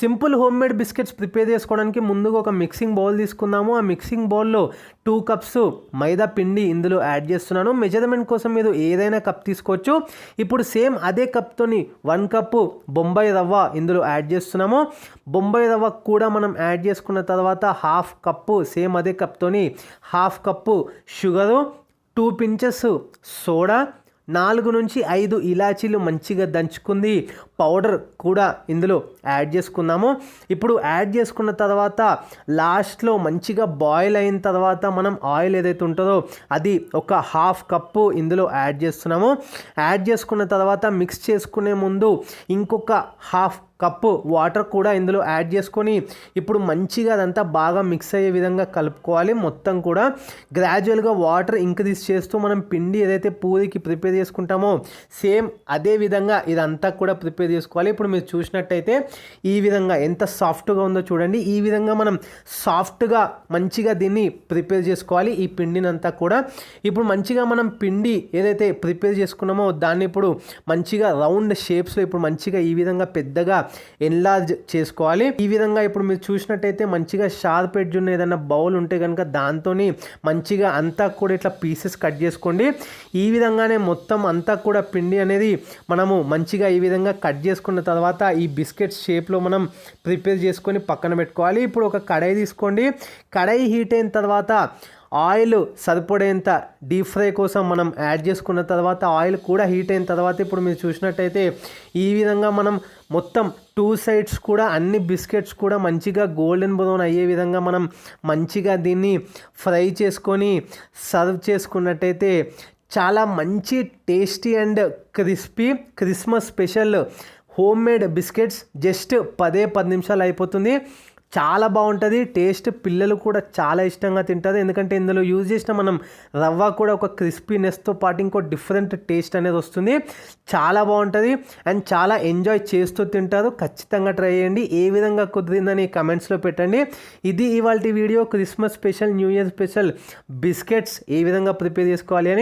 Simple home made biscuits prepare చేసుకోవడానికి ముందుగా ఒక మిక్సింగ్ బౌల్ తీసుకుందాము ఆ మిక్సింగ్ బౌల్లో టూ కప్స్ మైదా పిండి ఇందులో యాడ్ చేస్తున్నాను. మెజర్మెంట్ కోసం మీరు ఏదైనా కప్ తీసుకోవచ్చు. ఇప్పుడు సేమ్ అదే కప్తోని వన్ కప్పు బొంబాయి రవ్వ ఇందులో యాడ్ చేస్తున్నాము. బొంబాయి రవ్వ కూడా మనం యాడ్ చేసుకున్న తర్వాత హాఫ్ కప్పు సేమ్ అదే కప్తోని half cup sugar two pinches soda నాలుగు నుంచి ఐదు ఇలాచీలు మంచిగా దంచుకుంది. పౌడర్ కూడా ఇందులో యాడ్ చేసుకున్నాము ఇప్పుడు యాడ్ చేసుకున్న తర్వాత లాస్ట్లో మంచిగా బాయిల్ అయిన తర్వాత మనం ఆయిల్ ఏదైతే ఉంటుందో అది ఒక హాఫ్ కప్పు ఇందులో యాడ్ చేస్తున్నాము. యాడ్ చేసుకున్న తర్వాత మిక్స్ చేసుకునే ముందు ఇంకొక హాఫ్ కప్పు వాటర్ కూడా ఇందులో యాడ్ చేసుకొని ఇప్పుడు మంచిగా అదంతా బాగా మిక్స్ అయ్యే విధంగా కలుపుకోవాలి. మొత్తం కూడా గ్రాడ్యువల్గా వాటర్ ఇంక్రీజ్ చేస్తూ మనం పిండి ఏదైతే పూరికి ప్రిపేర్ చేసుకుంటామో సేమ్ అదే విధంగా ఇదంతా కూడా ప్రిపేర్ చేసుకోవాలి. ఇప్పుడు మీరు చూసినట్టయితే ఈ విధంగా ఎంత సాఫ్ట్గా ఉందో చూడండి. ఈ విధంగా మనం సాఫ్ట్గా మంచిగా దీన్ని ప్రిపేర్ చేసుకోవాలి. ఈ పిండిని అంతా కూడా ఇప్పుడు మంచిగా మనం పిండి ఏదైతే ప్రిపేర్ చేసుకున్నామో దాన్ని ఇప్పుడు మంచిగా రౌండ్ షేప్స్లో ఇప్పుడు మంచిగా ఈ విధంగా పెద్దగా ఎన్లార్జ్ చేసుకోవాలి. ఈ విధంగా ఇప్పుడు మీరు చూసినట్టయితే మంచిగా షార్ప్ ఎడ్జ్ ఉన్న ఏదైనా బౌల్ ఉంటే కనుక దాంతో మంచిగా అంతా కూడా ఇట్లా పీసెస్ కట్ చేసుకోండి. ఈ విధంగానే మొత్తం అంతా కూడా పిండి అనేది మనము మంచిగా ఈ విధంగా కట్ చేసుకున్న తర్వాత ఈ బిస్కెట్స్ షేప్లో మనం ప్రిపేర్ చేసుకొని పక్కన పెట్టుకోవాలి. ఇప్పుడు ఒక కడాయి తీసుకోండి. కడాయి హీట్ అయిన తర్వాత ఆయిల్ సరిపడేంత డీప్ ఫ్రై కోసం మనం యాడ్ చేసుకున్న తర్వాత ఆయిల్ కూడా హీట్ అయిన తర్వాత ఇప్పుడు మీరు చూసినట్టయితే ఈ విధంగా మనం మొత్తం టూ సైడ్స్ కూడా అన్ని బిస్కెట్స్ కూడా మంచిగా గోల్డెన్ బ్రౌన్ అయ్యే విధంగా మనం మంచిగా దీన్ని ఫ్రై చేసుకొని సర్వ్ చేసుకున్నట్టయితే చాలా మంచి tasty and crispy Christmas special home made biscuits just పదే పది నిమిషాలు అయిపోతుంది. చాలా బాగుంటుంది. టేస్ట్ పిల్లలు కూడా చాలా ఇష్టంగా తింటారు. ఎందుకంటే ఇందులో యూజ్ చేసిన మనం రవ్వ కూడా ఒక క్రిస్పీనెస్తో పాటు ఇంకో డిఫరెంట్ టేస్ట్ అనేది వస్తుంది. చాలా బాగుంటుంది. అండ్ చాలా ఎంజాయ్ చేస్తూ తింటారు. ఖచ్చితంగా ట్రై చేయండి. ఏ విధంగా కుదిరిందని కమెంట్స్లో పెట్టండి. ఇది ఇవాళ video. Christmas special new year special biscuits ఏ విధంగా ప్రిపేర్ చేసుకోవాలి అని